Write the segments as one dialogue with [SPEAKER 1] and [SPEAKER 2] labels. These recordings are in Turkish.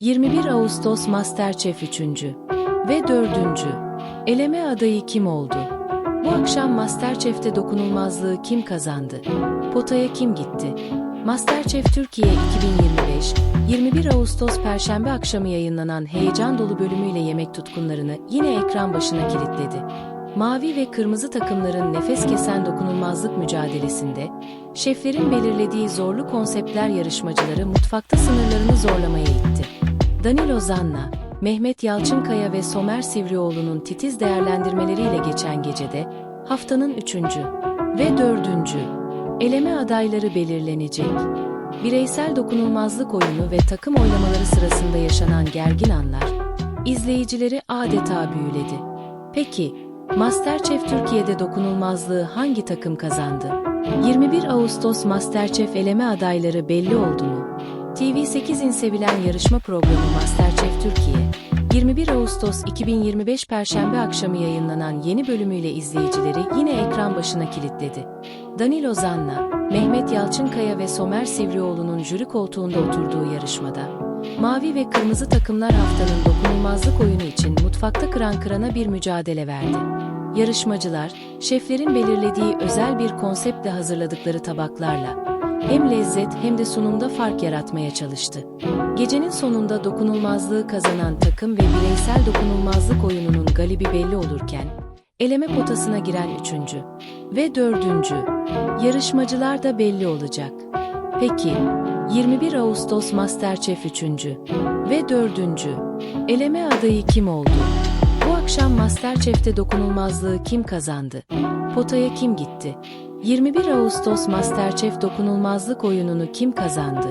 [SPEAKER 1] 21 Ağustos Masterchef 3. ve 4. Eleme adayı kim oldu? Bu akşam Masterchef'te dokunulmazlığı kim kazandı? Potaya kim gitti? Masterchef Türkiye 2025, 21 Ağustos Perşembe akşamı yayınlanan heyecan dolu bölümüyle yemek tutkunlarını yine ekran başına kilitledi. Mavi ve kırmızı takımların nefes kesen dokunulmazlık mücadelesinde, şeflerin belirlediği zorlu konseptler yarışmacıları mutfakta sınırlarını zorlamaya itti. Danilo Zanna, Mehmet Yalçınkaya ve Somer Sivrioğlu'nun titiz değerlendirmeleriyle geçen gecede, haftanın üçüncü ve dördüncü eleme adayları belirlenecek. Bireysel dokunulmazlık oyunu ve takım oylamaları sırasında yaşanan gergin anlar, izleyicileri adeta büyüledi. Peki, Masterchef Türkiye'de dokunulmazlığı hangi takım kazandı? 21 Ağustos Masterchef eleme adayları belli oldu mu? TV8'in sevilen yarışma programı Masterchef Türkiye, 21 Ağustos 2025 Perşembe akşamı yayınlanan yeni bölümüyle izleyicileri yine ekran başına kilitledi. Danilo Zanna, Mehmet Yalçınkaya ve Somer Sivrioğlu'nun jüri koltuğunda oturduğu yarışmada, Mavi ve kırmızı takımlar haftanın dokunulmazlık oyunu için mutfakta kıran kırana bir mücadele verdi. Yarışmacılar, şeflerin belirlediği özel bir konseptle hazırladıkları tabaklarla hem lezzet hem de sunumda fark yaratmaya çalıştı. Gecenin sonunda dokunulmazlığı kazanan takım ve bireysel dokunulmazlık oyununun galibi belli olurken, eleme potasına giren üçüncü ve dördüncü yarışmacılar da belli olacak. Peki, 21 Ağustos Masterchef 3. ve 4. eleme adayı kim oldu? Bu akşam Masterchef'te dokunulmazlığı kim kazandı? Potaya kim gitti? 21 Ağustos Masterchef dokunulmazlık oyununu kim kazandı?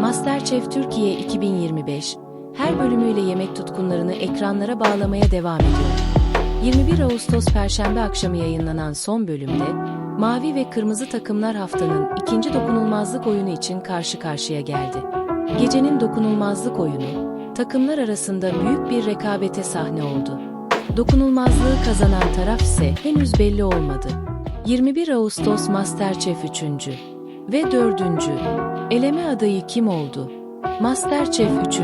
[SPEAKER 1] Masterchef Türkiye 2025 her bölümüyle yemek tutkunlarını ekranlara bağlamaya devam ediyor. 21 Ağustos Perşembe akşamı yayınlanan son bölümde, Mavi ve Kırmızı takımlar haftanın ikinci dokunulmazlık oyunu için karşı karşıya geldi. Gecenin dokunulmazlık oyunu, takımlar arasında büyük bir rekabete sahne oldu. Dokunulmazlığı kazanan taraf ise henüz belli olmadı. 21 Ağustos Masterchef 3. ve 4. eleme adayı kim oldu? Masterchef 3.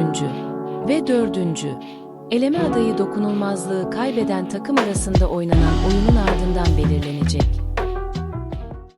[SPEAKER 1] ve 4. eleme adayı dokunulmazlığı kaybeden takım arasında oynanan oyunun ardından belirlenecek.